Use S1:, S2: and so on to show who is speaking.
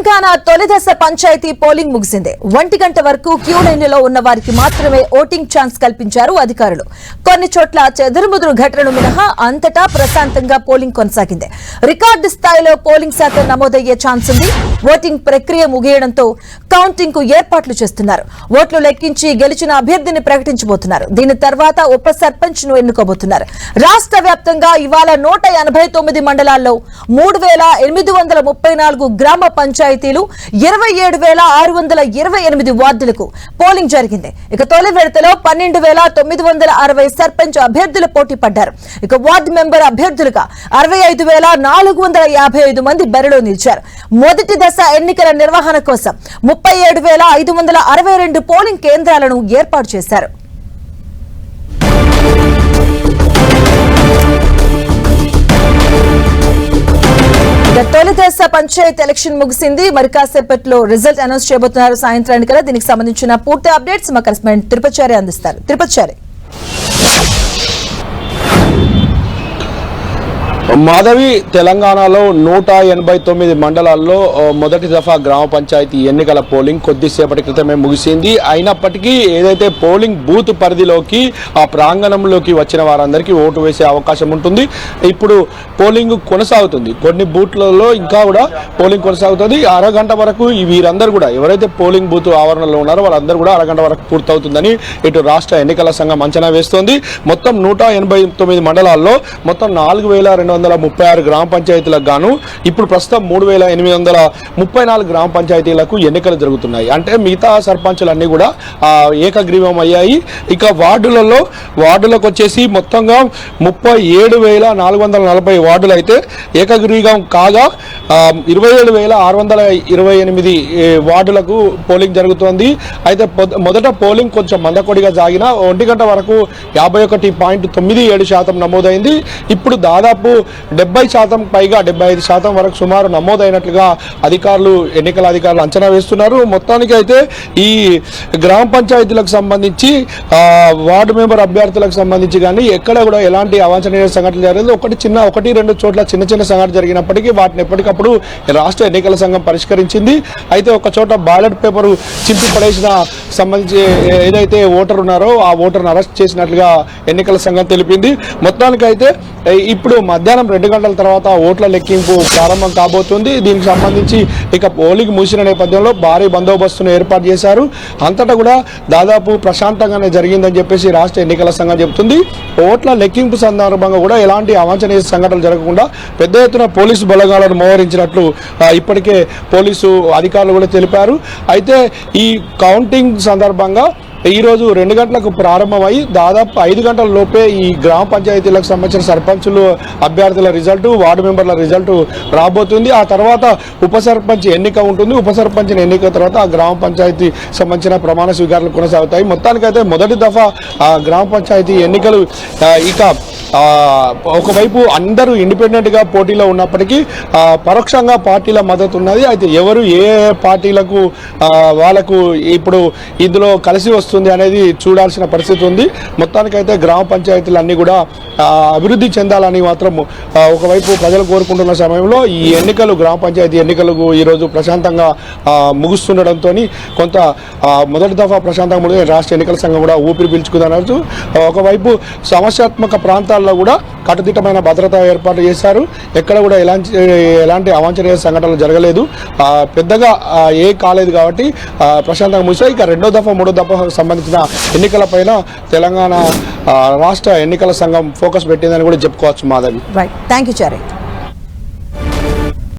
S1: Telangana తొలిదశ panchayat polling ముగిసింది. ఒంటి గంట వరకు క్యూ లైన్లలో ఉన్న వారికి మాత్రమే ఓటింగ్ ఛాన్స్ కల్పించారు అధికారులు. కొన్ని చోట్ల చెదురుముదురు ఘటనలు మినహా అంతటా ప్రశాంతంగా పోలింగ్ కొనసాగింది. రికార్డు స్థాయిలో పోలింగ్ శాతం నమోదయ్యే ఛాన్స్ ఉంది. ఓటింగ్ ప్రక్రియ ముగియడంతో కౌంటింగ్కు ఏర్పాట్లు చేస్తున్నారు. ఓట్లు లెక్కించి గెలిచిన అభ్యర్థిని ప్రకటించబోతున్నారు. దీని తర్వాత ఉప సర్పంచ్ను ఎన్నుకోబోతున్నారు. రాష్ట్ర వ్యాప్తంగా ఇవాళ నూట ఎనభై తొమ్మిది మండలాల్లో మూడు వేల ఎనిమిది వందల ముప్పై నాలుగు గ్రామ పంచాయతీలు ఇరవై ఏడు వేల ఆరు వందల ఇరవై ఎనిమిది వార్డులకు పోలింగ్ జరిగింది. ఇక తొలి విడతలో పన్నెండు వేల తొమ్మిది వందల అరవై సర్పంచ్ అభ్యర్థులు పోటీ పడ్డారు. ఇక వార్డు మెంబర్ అభ్యర్థులుగా అరవై ఐదు వేల నాలుగు వందల యాభై ఐదు మంది బరిలో నిలిచారు. మొదటి దశ ఎన్నికల నిర్వహణ కోసం ముప్పై ఏడు వేల ఐదు వందల అరవై రెండు పోలింగ్ కేంద్రాలను ఏర్పాటు చేశారు. ఇక తొలి దశ పంచాయత్ ఎలక్షన్ ముగిసింది. మరి కాసేపట్లో రిజల్ట్ అనౌన్స్ చేయబోతున్నారు సాయంత్రానికి దీనికి సంబంధించిన పూర్తి అప్డేట్స్ మా కరెస్పాండెంట్ తిరుపతిచారి అందిస్తారు. తిరుపచారి
S2: మాధవి తెలంగాణలో నూట ఎనభై తొమ్మిది మండలాల్లో మొదటి దఫా గ్రామ పంచాయతీ ఎన్నికల పోలింగ్ కొద్దిసేపటి క్రితమే ముగిసింది. అయినప్పటికీ ఏదైతే పోలింగ్ బూత్ పరిధిలోకి ఆ ప్రాంగణంలోకి వచ్చిన వారందరికీ ఓటు వేసే అవకాశం ఉంటుంది. ఇప్పుడు పోలింగ్ కొనసాగుతుంది. కొన్ని బూత్లలో ఇంకా కూడా పోలింగ్ కొనసాగుతుంది. అరగంట వరకు వీరందరూ కూడా ఎవరైతే పోలింగ్ బూత్ ఆవరణలో ఉన్నారో వాళ్ళందరూ కూడా అరగంట వరకు పూర్తవుతుందని ఇటు రాష్ట్ర ఎన్నికల సంఘం అంచనా వేస్తోంది. మొత్తం నూట ఎనభై తొమ్మిది మండలాల్లో మొత్తం నాలుగు వేల రెండు వందల ముప్పై ఆరు గ్రామ పంచాయతీలకు గాను ఇప్పుడు ప్రస్తుతం మూడు వేల ఎనిమిది వందల ముప్పై నాలుగు గ్రామ పంచాయతీలకు ఎన్నికలు జరుగుతున్నాయి. అంటే మిగతా సర్పంచులన్నీ కూడా ఏకగ్రీవం అయ్యాయి ఇక వార్డులలో వార్డులకు వచ్చేసి మొత్తంగా ముప్పై ఏడు వేల నాలుగు వందల నలభై వార్డులు అయితే ఏకగ్రీవం కాగా ఇరవై ఏడు వేల ఆరు వందల ఇరవై ఎనిమిది వార్డులకు పోలింగ్ జరుగుతోంది. అయితే మొదట పోలింగ్ కొంచెం మందకొడిగా జాగిన ఒంటి గంట వరకు యాభై ఒకటి పాయింట్ తొమ్మిది ఏడు శాతం నమోదైంది. ఇప్పుడు దాదాపు డెబ్బై శాతం పైగా డెబ్బై ఐదు శాతం వరకు సుమారు నమోదైనట్లుగా అధికారులు ఎన్నికల అధికారులు అంచనా వేస్తున్నారు. మొత్తానికి అయితే ఈ గ్రామ పంచాయతీలకు సంబంధించి వార్డు మెంబర్ అభ్యర్థులకు సంబంధించి కానీ ఎక్కడ కూడా ఎలాంటి అవాంఛనీయ సంఘటనలు జరగలేదు. ఒకటి చిన్న ఒకటి రెండు చోట్ల చిన్న చిన్న సంఘటన జరిగినప్పటికీ వాటిని ఎప్పటికప్పుడు రాష్ట్ర ఎన్నికల సంఘం పరిష్కరించింది. అయితే ఒక చోట బ్యాలెట్ పేపర్ చింపి పడేసిన సంబంధించి ఏదైతే ఓటర్ ఉన్నారో ఆ ఓటర్ను అరెస్ట్ చేసినట్లుగా ఎన్నికల సంఘం తెలిపింది. మొత్తానికి అయితే మధ్య మధ్యాహ్నం రెండు గంటల తర్వాత ఓట్ల లెక్కింపు ప్రారంభం కాబోతుంది. దీనికి సంబంధించి ఇక పోలింగ్ ముగిసిన నేపథ్యంలో భారీ బందోబస్తును ఏర్పాటు చేశారు. అంతటా కూడా దాదాపు ప్రశాంతంగానే జరిగిందని చెప్పేసి రాష్ట్ర ఎన్నికల సంఘం చెబుతుంది. ఓట్ల లెక్కింపు సందర్భంగా కూడా ఎలాంటి అవాంఛనీయ సంఘటనలు జరగకుండా పెద్ద ఎత్తున పోలీసు బలగాలను మోహరించినట్లు ఇప్పటికే పోలీసు అధికారులు కూడా తెలిపారు. అయితే ఈ కౌంటింగ్ సందర్భంగా ఈరోజు రెండు గంటలకు ప్రారంభమై దాదాపు ఐదు గంటల లోపే ఈ గ్రామ పంచాయతీలకు సంబంధించిన సర్పంచులు అభ్యర్థుల రిజల్ట్ వార్డు మెంబర్ల రిజల్ట్ రాబోతుంది. ఆ తర్వాత ఉప సర్పంచ్ ఎన్నిక ఉంటుంది. ఉప సర్పంచ్ ఎన్నిక తర్వాత ఆ గ్రామ పంచాయతీ సంబంధించిన ప్రమాణ స్వీకారాలు కొనసాగుతాయి. మొత్తానికైతే మొదటి దఫా ఆ గ్రామ పంచాయతీ ఎన్నికలు ఇక ఒకవైపు అందరూ ఇండిపెండెంట్గా పోటీలో ఉన్నప్పటికీ పరోక్షంగా పార్టీల మద్దతు ఉన్నది. అయితే ఎవరు ఏ పార్టీలకు వాళ్ళకు ఇప్పుడు ఇందులో కలిసి వస్తుంది అనేది చూడాల్సిన పరిస్థితి ఉంది. మొత్తానికైతే గ్రామ పంచాయతీలన్నీ కూడా అభివృద్ధి చెందాలని మాత్రం ఒకవైపు ప్రజలు కోరుకుంటున్న సమయంలో ఈ ఎన్నికలు గ్రామ పంచాయతీ ఎన్నికలకు ఈరోజు ప్రశాంతంగా ముగుస్తుండడంతో కొంత మొదటి దఫా ప్రశాంతంగా రాష్ట్ర ఎన్నికల సంఘం కూడా ఊపిరి పీల్చుకుందనవచ్చు ఒకవైపు సమస్యాత్మక ప్రాంతాల్లో కూడా కట్టుదిట్టమైన భద్రత ఏర్పాటు చేశారు. ఎక్కడ కూడా ఎలాంటి ఎలాంటి అవాంఛనీయ సంఘటనలు జరగలేదు. పెద్దగా ఏ కాలేదు కాబట్టి ప్రశాంతంగా ముగిసాయి ఇక రెండో దఫా మూడో దఫాకు సంబంధించిన ఎన్నికలపైన తెలంగాణ రాష్ట్ర ఎన్నికల సంఘం ఫోకస్ పెట్టిందని కూడా చెప్పుకోవచ్చు మాధవి.
S1: Right thank you